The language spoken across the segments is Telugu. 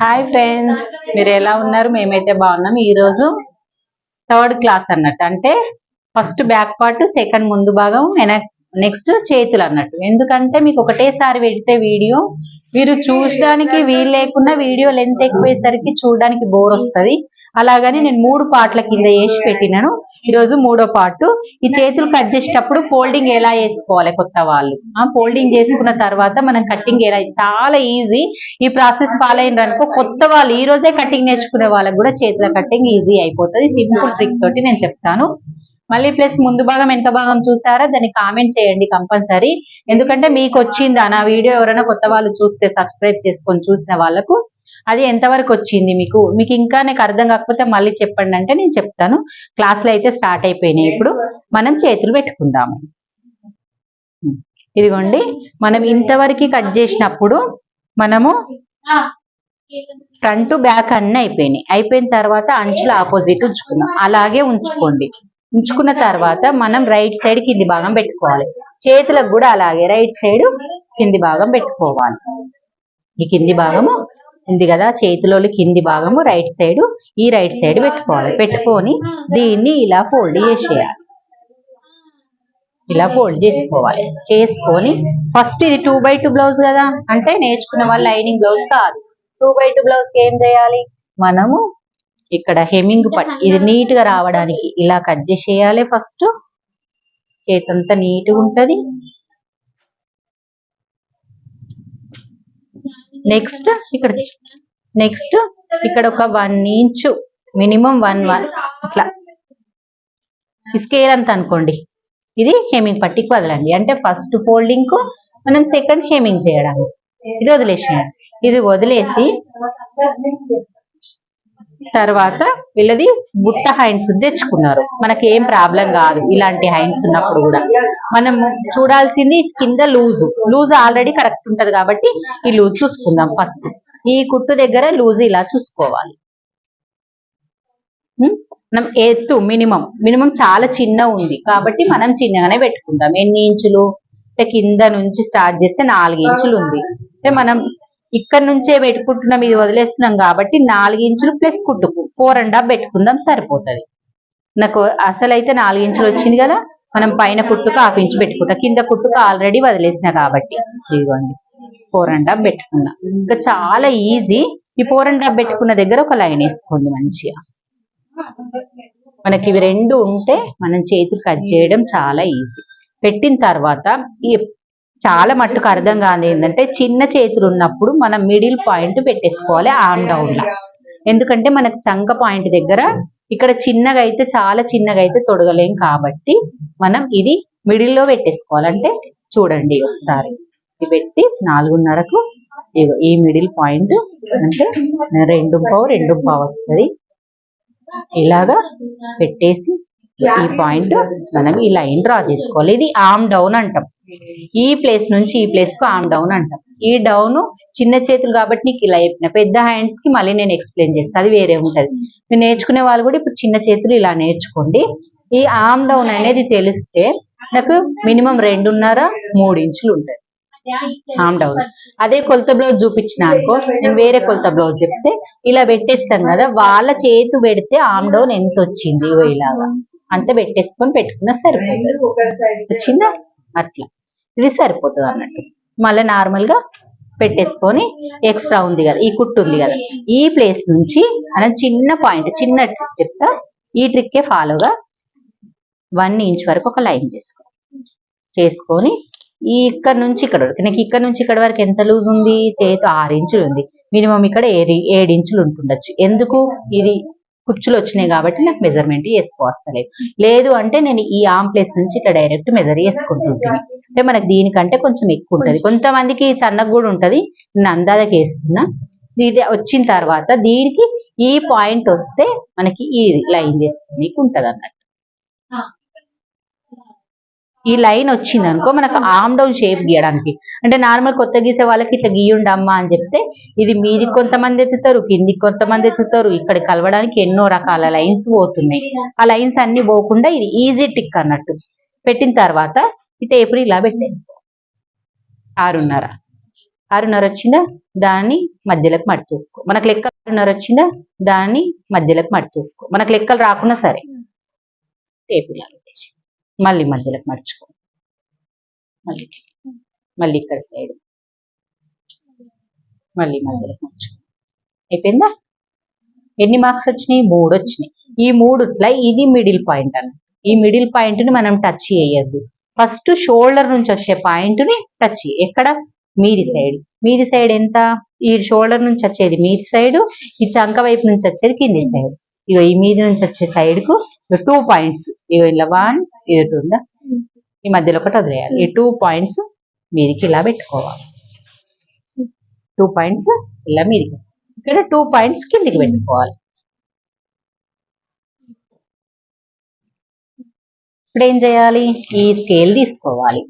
హాయ్ ఫ్రెండ్స్ మీరు ఎలా ఉన్నారు? మేమైతే బాగున్నాం. ఈ రోజు థర్డ్ క్లాస్ అన్నట్టు. అంటే ఫస్ట్ బ్యాక్ పార్ట్ సెకండ్ ముందు భాగం నెక్స్ట్ చేతులు అన్నట్టు. ఎందుకంటే మీకు ఒకటేసారి పెడితే వీడియో మీరు చూడడానికి వీలు లేకుండా వీడియో లెంత్ ఎక్కువేసరికి చూడడానికి బోర్ వస్తది. అలాగని నేను మూడు పార్ట్ల కింద వేసి పెట్టినాను. ఈరోజు మూడో పార్ట్. ఈ చేతులు కట్ చేసేటప్పుడు ఫోల్డింగ్ ఎలా వేసుకోవాలి కొత్త వాళ్ళు? ఫోల్డింగ్ చేసుకున్న తర్వాత మనం కటింగ్ ఎలా చాలా ఈజీ. ఈ ప్రాసెస్ ఫాలో అయినారనుకో కొత్త వాళ్ళు ఈ రోజే కటింగ్ నేర్చుకునే వాళ్ళకి కూడా చేతుల కటింగ్ ఈజీ అయిపోతుంది. సింపుల్ ట్రిక్ తోటి నేను చెప్తాను. మళ్ళీ ప్లస్ ముందు భాగం ఎంత భాగం చూసారా దాన్ని కామెంట్ చేయండి కంపల్సరీ. ఎందుకంటే మీకు వచ్చిందా? నా వీడియో ఎవరైనా కొత్త వాళ్ళు చూస్తే సబ్స్క్రైబ్ చేసుకొని చూసిన వాళ్ళకు అది ఎంతవరకు వచ్చింది మీకు? మీకు ఇంకా నాకు అర్థం కాకపోతే మళ్ళీ చెప్పండి అంటే నేను చెప్తాను. క్లాసులు అయితే స్టార్ట్ అయిపోయినాయి ఇప్పుడు. మనం చేతులు పెట్టుకుందాము. ఇదిగోండి. మనం ఇంతవరకు కట్ చేసినప్పుడు మనము ఫ్రంట్ బ్యాక్ అన్ని అయిపోయినాయి. అయిపోయిన తర్వాత అంచుల ఆపోజిట్ ఉంచుకున్నాం అలాగే ఉంచుకోండి. ఉంచుకున్న తర్వాత మనం రైట్ సైడ్ కింది భాగం పెట్టుకోవాలి. చేతులకు కూడా అలాగే రైట్ సైడ్ కింది భాగం పెట్టుకోవాలి. ఈ కింది భాగము ఉంది కదా చేతిలో కింది భాగము రైట్ సైడ్ ఈ రైట్ సైడ్ పెట్టుకోవాలి. పెట్టుకొని దీన్ని ఇలా ఫోల్డ్ చేసేయాలి. ఇలా ఫోల్డ్ చేసుకోవాలి. చేసుకొని ఫస్ట్ ఇది టూ బై టూ బ్లౌజ్ కదా అంటే నేర్చుకున్న వాళ్ళు లైనింగ్ బ్లౌజ్ కాదు. టూ బై టూ బ్లౌజ్ ఏం చేయాలి? మనము ఇక్కడ హెమ్మింగ్ పట్ ఇది నీట్గా రావడానికి ఇలా కట్ చేసేయాలి ఫస్ట్ చేతంతా నీట్గా ఉంటది. నెక్స్ట్ ఇక్కడ నెక్స్ట్ ఇక్కడ ఒక one inch minimum one one ఇట్లా. స్కేల్ అంత అనుకోండి. ఇది హెమింగ్ పట్టికి వదలండి. అంటే ఫస్ట్ ఫోల్డింగ్కు మనం సెకండ్ హెమింగ్ చేయడానికి ఇది వదిలేసేయండి. ఇది వదిలేసి తర్వాత వీళ్ళది బుట్ట హైండ్స్ తెచ్చుకున్నారు. మనకి ఏం ప్రాబ్లం కాదు ఇలాంటి హైండ్స్ ఉన్నప్పుడు కూడా. మనం చూడాల్సింది కింద లూజు. లూజ్ ఆల్రెడీ కరెక్ట్ ఉంటది కాబట్టి ఈ లూజ్ చూసుకుందాం ఫస్ట్. ఈ కుట్టు దగ్గర లూజ్ ఇలా చూసుకోవాలి. మనం ఎత్తు మినిమం. మినిమం చాలా చిన్న ఉంది కాబట్టి మనం చిన్నగానే పెట్టుకుందాం ఎన్ని ఇంచులు? అంటే కింద నుంచి స్టార్ట్ చేస్తే నాలుగు ఇంచులు ఉంది. అంటే మనం ఇక్కడ నుంచే పెట్టుకుంటున్నాం ఇది వదిలేస్తున్నాం కాబట్టి నాలుగు ఇంచులు ప్లస్ కుట్టుకు. ఫోర్ అండ్ హాఫ్ పెట్టుకుందాం సరిపోతుంది. నాకు అసలు అయితే నాలుగు ఇంచులు వచ్చింది కదా మనం పైన కుట్టుకు హాఫ్ ఇంచు పెట్టుకుంటాం. కింద కుట్టుకు ఆల్రెడీ వదిలేసిన కాబట్టి. ఇదిగోండి ఫోర్ అండ్ హాఫ్ పెట్టుకున్నా. ఇంకా చాలా ఈజీ. ఈ ఫోర్ అండ్ హాఫ్ పెట్టుకున్న దగ్గర ఒక లైన్ వేసుకోండి మంచిగా. మనకి ఇవి రెండు ఉంటే మనం చేతులు కట్ చేయడం చాలా ఈజీ. పెట్టిన తర్వాత చాలా మట్టుకు అర్థం కాదు ఏంటంటే చిన్న చేతులు ఉన్నప్పుడు మనం మిడిల్ పాయింట్ పెట్టేసుకోవాలి ఆమ్ డౌన్ లా. ఎందుకంటే మనకు చంక పాయింట్ దగ్గర ఇక్కడ చిన్నగా అయితే చాలా చిన్నగా అయితే తొడగలేం కాబట్టి మనం ఇది మిడిల్లో పెట్టేసుకోవాలి. అంటే చూడండి ఒకసారి. ఇది పెట్టి నాలుగున్నరకు ఈ మిడిల్ పాయింట్ అంటే రెండు పావు రెండు పావు వస్తుంది. ఇలాగా పెట్టేసి ఈ పాయింట్ మనం ఈ లైన్ డ్రా చేసుకోవాలి. ఇది ఆమ్ డౌన్ అంటాం. ఈ ప్లేస్ నుంచి ఈ ప్లేస్కు ఆమ్ డౌన్ అంటాం. ఈ డౌన్ చిన్న చేతులు కాబట్టి నీకు ఇలా చెప్పిన. పెద్ద హ్యాండ్స్కి మళ్ళీ నేను ఎక్స్ప్లెయిన్ చేస్తాను అది వేరే ఉంటది. మీరు నేర్చుకునే వాళ్ళు కూడా ఇప్పుడు చిన్న చేతులు ఇలా నేర్చుకోండి. ఈ ఆమ్ డౌన్ అనేది తెలిస్తే నాకు మినిమం రెండున్నర మూడు ఇంచులు ఉంటుంది. హామ్ డౌన్ అదే కొలత బ్లౌజ్ చూపించిన అనుకో నేను వేరే కొలత బ్లౌజ్ చెప్తే ఇలా పెట్టేస్తాను కదా వాళ్ళ చేతు పెడితే ఆమ్ డౌన్ ఎంత వచ్చింది ఇలాగా. అంత పెట్టేసుకొని పెట్టుకున్నా సరిపోతుంది. వచ్చిందా? అట్లా. ఇది సరిపోతుంది అన్నట్టు. మళ్ళీ నార్మల్గా పెట్టేసుకొని ఎక్స్ట్రా ఉంది కదా ఈ కుట్టు ఉంది కదా. ఈ ప్లేస్ నుంచి మనం చిన్న పాయింట్ చిన్న ట్రిక్ చెప్తా. ఈ ట్రిక్కే ఫాలోగా వన్ ఇంచ్ వరకు ఒక లైన్ చేసుకో. చేసుకొని ఈ ఇక్కడ నుంచి ఇక్కడ వరకు. నాకు ఇక్కడ నుంచి ఇక్కడ వరకు ఎంత లూజ్ ఉంది? చేతి ఆరు ఇంచులు ఉంది. మినిమం ఇక్కడ ఏడు ఏడు ఇంచులు ఉంటుండొచ్చు. ఎందుకు? ఇది కుర్చులు వచ్చినాయి కాబట్టి నాకు మెజర్మెంట్ వేసుకోవస్తలేదు లేదు అంటే నేను ఈ ఆమ్ ప్లేస్ నుంచి ఇట్లా డైరెక్ట్ మెజర్ వేసుకుంటుంటుంది అంటే మనకి దీనికంటే కొంచెం ఎక్కువ ఉంటుంది. కొంతమందికి సన్నగా కూడా ఉంటుంది. నేను అందాదకి వేస్తున్నా. ఇది వచ్చిన తర్వాత దీనికి ఈ పాయింట్ వస్తే మనకి ఈ లైన్ చేసుకునే ఉంటుంది అన్నట్టు ఈ లైన్ వచ్చింది అనుకో మనకు ఆమ్ డౌన్ షేప్ గీయడానికి. అంటే నార్మల్ కొత్త గీసే వాళ్ళకి ఇట్లా గీయండి అమ్మా అని చెప్తే ఇది మీది కొంతమంది ఎత్తుతారు కిందికి కొంతమంది ఎత్తుతారు ఇక్కడ కలవడానికి ఎన్నో రకాల లైన్స్ పోతున్నాయి. ఆ లైన్స్ అన్ని పోకుండా ఇది ఈజీ టిక్ అన్నట్టు. పెట్టిన తర్వాత ఈ టేపుని ఇలా పెట్టేసుకో. ఆరున్నర. ఆరున్నర వచ్చిందా? దాన్ని మధ్యలోకి మడిచేసుకో మనకు లెక్క ఆరున్నర వచ్చిందా? దాన్ని మధ్యలోకి మడిచేసుకో మనకు లెక్కలు రాకున్నా సరే. పెట్టేసి మళ్ళీ మధ్యలోకి మడుచుకో మళ్ళీ మళ్ళీ ఇక్కడ సైడ్ మళ్ళీ మధ్యలోకి మడుచుకో అయిపోయిందా? ఎన్ని మార్క్స్ వచ్చినాయి? మూడు వచ్చినాయి. ఈ మూడుట్ల ఇది మిడిల్ పాయింట్ అన్న. ఈ మిడిల్ పాయింట్ని మనం టచ్ చేయొద్దు. ఫస్ట్ షోల్డర్ నుంచి వచ్చే పాయింట్ని టచ్ ఎక్కడ? మీది సైడ్ మీది సైడ్ ఎంత? ఈ షోల్డర్ నుంచి వచ్చేది మీది సైడ్ ఈ చంక వైపు నుంచి వచ్చేది కింది సైడ్ ఇగో ఈ మీది నుంచి వచ్చే సైడ్కు టూ పాయింట్స్ ఇలా వన్ ఇది టూ ఉందా? ఈ మధ్యలో ఒకటి వదిలేయాలి. ఈ టూ పాయింట్స్ మీరికి ఇలా పెట్టుకోవాలి. టూ పాయింట్స్ ఇలా మీరికి ఇక్కడ టూ పాయింట్స్ కిందికి పెట్టుకోవాలి. ఇప్పుడు ఏం చేయాలి? ఈ స్కేల్ తీసుకోవాలి.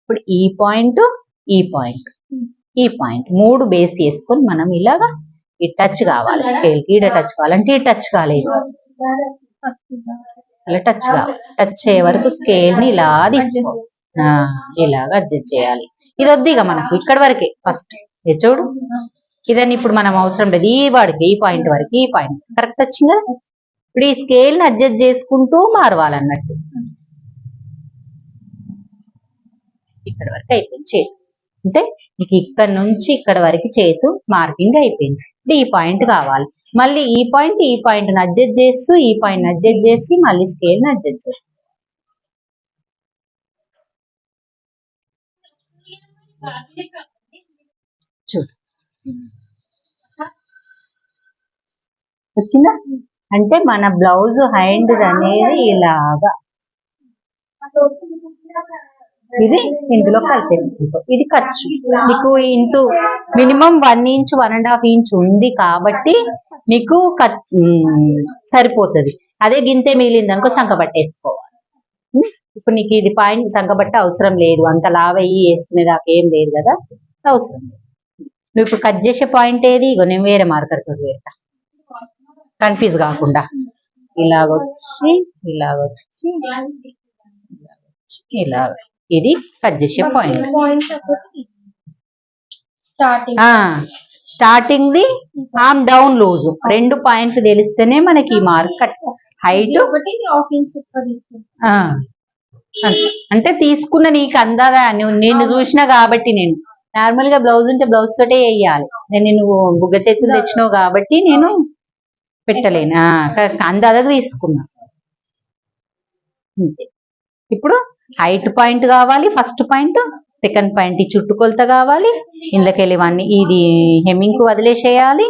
ఇప్పుడు ఈ పాయింట్ ఈ పాయింట్ ఈ పాయింట్ మూడు బేస్ చేసుకొని మనం ఇలాగా ఈ టచ్ కావాలి. స్కేల్ ఈడ టచ్ కావాలంటే ఈ టచ్ కాలేదు. అలా టచ్గా టచ్ అయ్యే వరకు స్కేల్ని ఇలా తీసుకో. ఇలాగా అడ్జస్ట్ చేయాలి. ఇది వద్దు ఇక మనకు ఇక్కడ వరకే ఫస్ట్ ఇది చూడు. ఇదని ఇప్పుడు మనం అవసరం లేదు. ఈ వాడికి ఈ పాయింట్ వరకు ఈ పాయింట్ కరెక్ట్ వచ్చిందా ఇప్పుడు ఈ స్కేల్ని అడ్జస్ట్ చేసుకుంటూ మారవాలన్నట్టు. ఇక్కడ వరకు అయిపోయింది చేతు. అంటే నీకు ఇక్కడ నుంచి ఇక్కడ వరకు చేతు మార్కింగ్ అయిపోయింది. ఇప్పుడు ఈ పాయింట్ కావాలి. మళ్ళీ ఈ పాయింట్ ఈ పాయింట్ అడ్జస్ట్ చేస్తూ ఈ పాయింట్ అడ్జస్ట్ చేసి మళ్ళీ స్కేల్ అడ్జస్ట్ చేస్తూ. చూడు. వచ్చిందా? అంటే మన బ్లౌజ్ హ్యాండ్ అనేది ఇలాగా. ఇది ఇందులో కలిపేసుకుంటాం. ఇది ఖర్చు. నీకు into minimum one inch one and half inch ఉంది కాబట్టి నీకు సరిపోతుంది. అదే గింతే మిగిలింది అనుకో చంక పట్టేసుకోవాలి. ఇప్పుడు నీకు ఇది పాయింట్ శంకబట్ట అవసరం లేదు. అంత లావయ్యి వేసుకునే దాకా ఏం లేదు కదా? అవసరం లేదు. నువ్వు ఇప్పుడు కట్ చేసే పాయింట్ ఏది? ఇగో నేను వేరే మార్కర్తో వేస్తా. కన్ఫ్యూజ్ కాకుండా. ఇలాగొచ్చి ఇలాగొచ్చి ఇలా ఇది కట్ చేసే point starting starting the arm down loose రెండు పాయింట్లు తెలిస్తేనే మనకి ఈ మార్క్ కట్ హైట్ అంటే తీసుకున్న నీకు అందాదా? నిన్ను చూసినా కాబట్టి నేను. నార్మల్గా బ్లౌజ్ ఉంటే బ్లౌజ్ తోటే వేయాలి. నేను నువ్వు బుగ్గ చేతులు తెచ్చినావు కాబట్టి నేను పెట్టలేను. అందాదగా తీసుకున్నా. ఇప్పుడు హైట్ పాయింట్ కావాలి ఫస్ట్ పాయింట్ సెకండ్ పాయింట్ ఈ చుట్టుకొలత కావాలి. ఇందులోకెళ్ళి ఇవన్నీ ఇది హెమ్మింగ్కు వదిలేసేయాలి.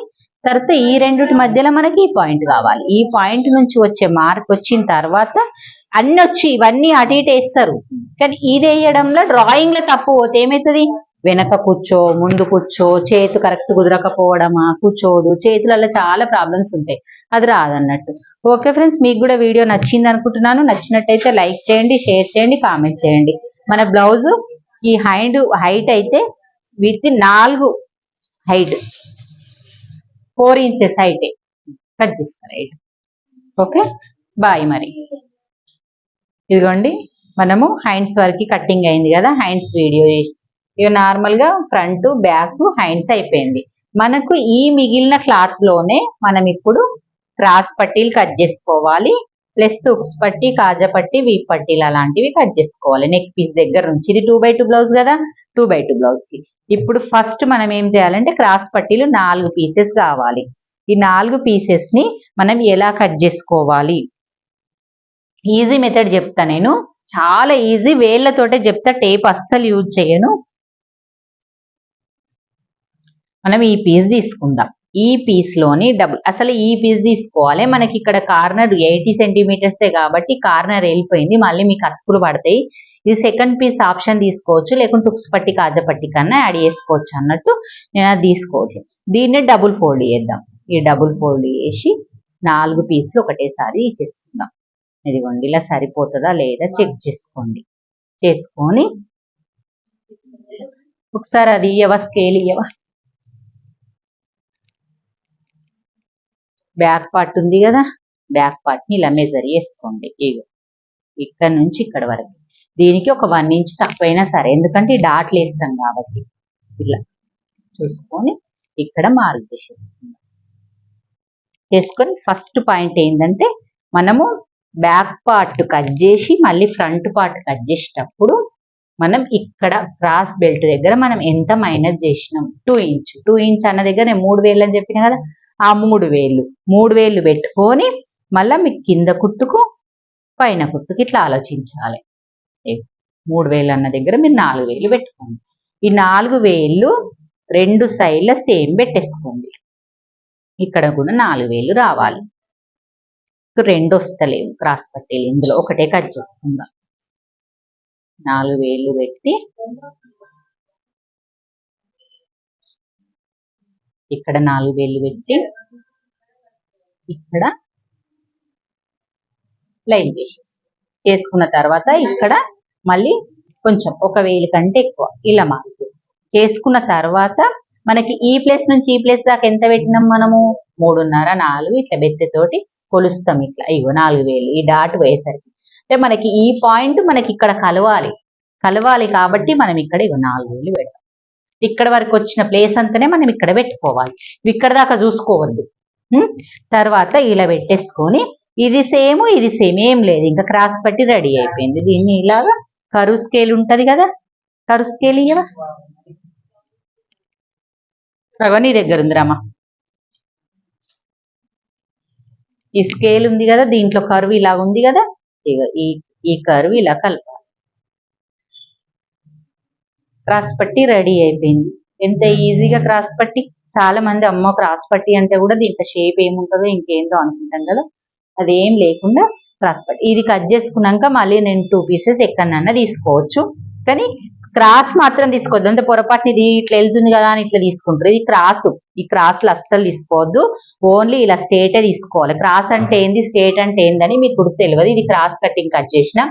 తర్వాత ఈ రెండిటి మధ్యలో మనకి ఈ పాయింట్ కావాలి. ఈ పాయింట్ నుంచి వచ్చే మార్క్ వచ్చిన తర్వాత అన్ని వచ్చి ఇవన్నీ అటు ఇటు వేస్తారు. కానీ ఇది వేయడంలో డ్రాయింగ్లో తప్పు పోతే ఏమవుతుంది? వెనక కూర్చో ముందు కూర్చో చేతు కరెక్ట్ కుదరకపోవడమా కూర్చోదు. చేతులలో చాలా ప్రాబ్లమ్స్ ఉంటాయి. అది రాదన్నట్టు. ఓకే ఫ్రెండ్స్ మీకు కూడా వీడియో నచ్చింది అనుకుంటున్నాను. నచ్చినట్టయితే లైక్ చేయండి షేర్ చేయండి కామెంట్ చేయండి. మన బ్లౌజ్ ఈ హైండ్ హైట్ అయితే విత్ నాలుగు height four inches height cut చేస్తారు హైట్ ఓకే బాయ్ మరి. ఇదిగోండి మనము హ్యాండ్స్ వరకు కట్టింగ్ అయింది కదా హ్యాండ్స్ వీడియో చేసి ఇవి నార్మల్గా ఫ్రంట్ బ్యాక్ హ్యాండ్స్ అయిపోయింది. మనకు ఈ మిగిలిన క్లాత్లోనే మనం ఇప్పుడు క్రాస్ పట్టీలు కట్ చేసుకోవాలి. ప్లస్ ఉక్స్ పట్టి కాజా పట్టి వీప్ పట్టీలు అలాంటివి కట్ చేసుకోవాలి. నెక్ పీస్ దగ్గర నుంచి. ఇది టూ బై టూ బ్లౌజ్ కదా? టూ బై టూ బ్లౌజ్కి. ఇప్పుడు ఫస్ట్ మనం ఏం చేయాలంటే క్రాస్ పట్టీలు నాలుగు పీసెస్ కావాలి. ఈ నాలుగు పీసెస్ని మనం ఎలా కట్ చేసుకోవాలి? ఈజీ మెథడ్ చెప్తా నేను. చాలా ఈజీ వేళ్ళతోటే చెప్తా. టేప్ అస్సలు యూజ్ చేయను. మనం ఈ పీస్ తీసుకుందాం. ఈ పీస్లోని డబుల్ అసలు ఈ పీస్ తీసుకోవాలి. మనకి ఇక్కడ కార్నర్ ఎయిటీ సెంటీమీటర్సే కాబట్టి కార్నర్ వెళ్ళిపోయింది. మళ్ళీ మీకు అతుకులు పడతాయి. ఇది సెకండ్ పీస్ ఆప్షన్ తీసుకోవచ్చు. లేకుంటే టుక్స్ పట్టి కాజా పట్టి కన్నా యాడ్ చేసుకోవచ్చు అన్నట్టు నేను అది తీసుకోవట్లేదు దీన్ని డబుల్ ఫోల్డ్ చేద్దాం. ఈ డబుల్ ఫోల్డ్ చేసి నాలుగు పీసులు ఒకటేసారి తీసేసుకుందాం. ఇదిగోండి ఇలా సరిపోతుందా లేదా చెక్ చేసుకోండి. చేసుకొని ఒకసారి అది ఇయ్యవా స్కేల్ ఇయ్యవా? బ్యాక్ పార్ట్ ఉంది కదా? బ్యాక్ పార్ట్ని ఇలా మెజర్ చేసుకోండి. ఇగో ఇక్కడ నుంచి ఇక్కడ వరకు. దీనికి ఒక వన్ ఇంచ్ తక్కువైనా సరే ఎందుకంటే డాట్లు వేస్తాం కాబట్టి. ఇలా చూసుకొని ఇక్కడ మార్క్ చేసేసుకుందాం. చేసుకొని ఫస్ట్ పాయింట్ ఏంటంటే మనము బ్యాక్ పార్ట్ కట్ చేసి మళ్ళీ ఫ్రంట్ పార్ట్ కట్ చేసేటప్పుడు మనం ఇక్కడ క్రాస్ బెల్ట్ దగ్గర మనం ఎంత మైనస్ చేసినాం? టూ ఇంచ్ టూ ఇంచ్ అన్న దగ్గర నేను మూడు వేలు అని చెప్పిన కదా? ఆ మూడు వేలు మూడు వేలు పెట్టుకొని మళ్ళీ మీకు కింద కుట్టుకు పైన కుట్టుకు ఇట్లా ఆలోచించాలి. మూడు వేలు అన్న దగ్గర మీరు నాలుగు వేలు పెట్టుకోండి. ఈ నాలుగు వేళ్ళు రెండు సైడ్ల సేమ్ పెట్టేసుకోండి. ఇక్కడ కూడా నాలుగు వేలు రావాలి. రెండు వస్తలేవు క్రాస్ పట్టేలు ఇందులో. ఒకటే కట్ చేసుకుందాం. నాలుగు వేలు పెట్టి ఇక్కడ నాలుగు వేలు పెట్టి ఇక్కడ లైన్ చేసేసి చేసుకున్న తర్వాత ఇక్కడ మళ్ళీ కొంచెం ఒక వేలు కంటే ఎక్కువ ఇలా మార్క్ చేసుకున్న తర్వాత మనకి ఈ ప్లేస్ నుంచి ఈ ప్లేస్ దాకా ఎంత పెట్టినాం మనము? మూడున్నర నాలుగు ఇట్లా బెత్తతోటి కొలుస్తాం ఇట్లా. ఇగో నాలుగు వేలు. ఈ డాట్ పోయేసరికి. అంటే మనకి ఈ పాయింట్ మనకి ఇక్కడ కలవాలి. కలవాలి కాబట్టి మనం ఇక్కడ ఇగో నాలుగు వేలు పెడతాం. ఇక్కడ వరకు వచ్చిన ప్లేస్ అంతనే మనం ఇక్కడ పెట్టుకోవాలి. ఇక్కడ దాకా చూసుకోవద్దు. తర్వాత ఇలా పెట్టేసుకొని ఇది సేమ్ ఇది సేమ్ ఏం లేదు. ఇంకా క్రాస్ పట్టి రెడీ అయిపోయింది. దీన్ని ఇలాగా కరు స్కేల్ ఉంటది కదా? కరు స్కేల్ ఇయ్యవా? రవ నీ దగ్గర ఉంది రామా. ఈ స్కేల్ ఉంది కదా? దీంట్లో కరువు ఇలా ఉంది కదా? ఈ ఈ కరువు ఇలా కలపాలి. క్రాస్ పట్టి రెడీ అయిపోయింది. ఎంత ఈజీగా క్రాస్ పట్టి చాలా మంది అమ్మ క్రాస్ పట్టి అంటే కూడా దీంట్లో షేప్ ఏముంటుందో ఇంకేందో అనుకుంటాం కదా. అదేం లేకుండా క్రాస్ పట్టి. ఇది కట్ చేసుకున్నాక మళ్ళీ నేను టూ పీసెస్ ఎక్కడన్నా తీసుకోవచ్చు. కానీ క్రాస్ మాత్రం తీసుకోవద్దు. అంటే పొరపాటుని ఇది ఇట్లా వెళ్తుంది కదా అని ఇట్లా తీసుకుంటారు. ఇది క్రాస్. ఈ క్రాస్లు అస్సలు తీసుకోవద్దు. ఓన్లీ ఇలా స్టేటే తీసుకోవాలి. క్రాస్ అంటే ఏంది? స్టేట్ అంటే ఏందని మీకు గుర్తు తెలియదు. ఇది క్రాస్ కటింగ్ కట్ చేసిన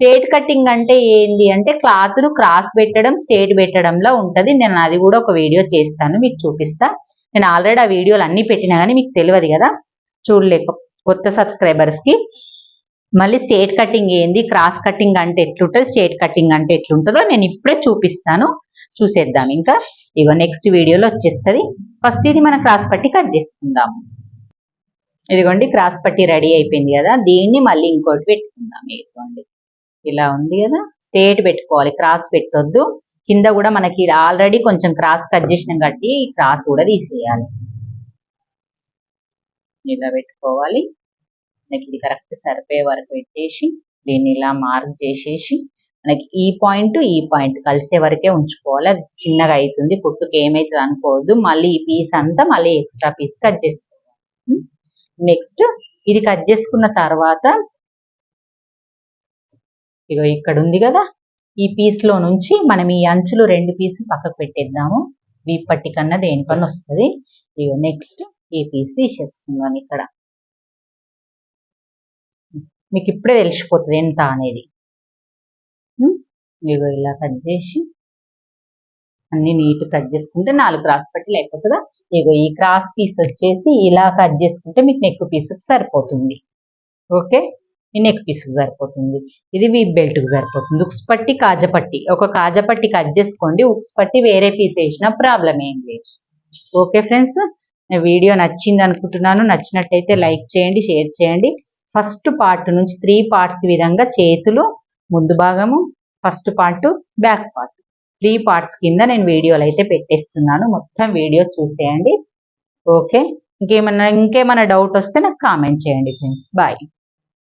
స్ట్రేట్ కటింగ్ అంటే ఏంటి? అంటే క్లాత్ను క్రాస్ పెట్టడం స్ట్రేట్ పెట్టడంలో ఉంటుంది. నేను అది కూడా ఒక వీడియో చేస్తాను మీకు చూపిస్తా. నేను ఆల్రెడీ ఆ వీడియోలు అన్ని పెట్టినా కానీ మీకు తెలియదు కదా? చూడలేక కొత్త సబ్స్క్రైబర్స్కి మళ్ళీ స్ట్రేట్ కటింగ్ ఏంది? క్రాస్ కటింగ్ అంటే ఎట్లుంటుంది? స్ట్రేట్ కటింగ్ అంటే ఎట్లుంటుందో నేను ఇప్పుడే చూపిస్తాను. చూసేద్దాం ఇంకా. ఇగో నెక్స్ట్ వీడియోలో వచ్చేస్తుంది. ఫస్ట్ ఇది మన క్రాస్ పట్టి కట్ చేసుకుందాం. ఇదిగోండి క్రాస్ పట్టి రెడీ అయిపోయింది కదా? దీన్ని మళ్ళీ ఇంకోటి పెట్టుకుందాం. ఇదిగోండి. ఇలా ఉంది కదా. స్ట్రేట్ పెట్టుకోవాలి. క్రాస్ పెట్టొద్దు. కింద కూడా మనకి ఆల్రెడీ కొంచెం క్రాస్ కట్ చేసినాం కాబట్టి క్రాస్ కూడా తీసేయాలి. ఇలా పెట్టుకోవాలి. మనకి ఇది కరెక్ట్ సరిపోయే వరకు పెట్టేసి దీన్ని ఇలా మార్క్ చేసేసి మనకి ఈ పాయింట్ ఈ పాయింట్ కలిసే వరకే ఉంచుకోవాలి. అది చిన్నగా అవుతుంది కుట్టుకు ఏమైతుంది అనుకోవద్దు. మళ్ళీ ఈ పీస్ అంతా మళ్ళీ ఎక్స్ట్రా పీస్ కట్ చేసుకోవాలి. Hmm? నెక్స్ట్ ఇది కట్ చేసుకున్న తర్వాత ఇగో ఇక్కడ ఉంది కదా. ఈ పీస్లో నుంచి మనం ఈ అంచులు రెండు పీసులు పక్కకు పెట్టేద్దాము. వీపట్టి కన్నా దేనికన్నా వస్తుంది. ఇగో నెక్స్ట్ ఈ పీస్ తీసేసుకుందాం ఇక్కడ. మీకు ఇప్పుడే తెలిసిపోతుంది ఎంత అనేది. ఇగో ఇలా కట్ చేసి అన్ని నీట్ కట్ చేసుకుంటే నాలుగు క్రాస్ పట్టీలు అయిపోతుందా? ఇగో ఈ క్రాస్ పీస్ వచ్చేసి ఇలా కట్ చేసుకుంటే మీకు నెక్ పీస్ సరిపోతుంది. ఓకే? నెక్ పీస్కి సరిపోతుంది. ఇది వీ బెల్ట్కి సరిపోతుంది. ఉక్స్ పట్టి కాజపట్టి ఒక కాజపట్టి కట్ చేసుకోండి. ఉక్స్ పట్టి వేరే పీస్ వేసినా ప్రాబ్లం ఏం లేదు. ఓకే ఫ్రెండ్స్ వీడియో నచ్చింది అనుకుంటున్నాను. నచ్చినట్టయితే లైక్ చేయండి షేర్ చేయండి. ఫస్ట్ పార్ట్ నుంచి త్రీ పార్ట్స్ విధంగా చేతులు ముందు భాగము first part back part three parts కింద నేను వీడియోలు అయితే పెట్టేస్తున్నాను. మొత్తం వీడియో చూసేయండి. ఓకే ఇంకేమన్నా ఇంకేమైనా డౌట్ వస్తే నాకు కామెంట్ చేయండి ఫ్రెండ్స్ బాయ్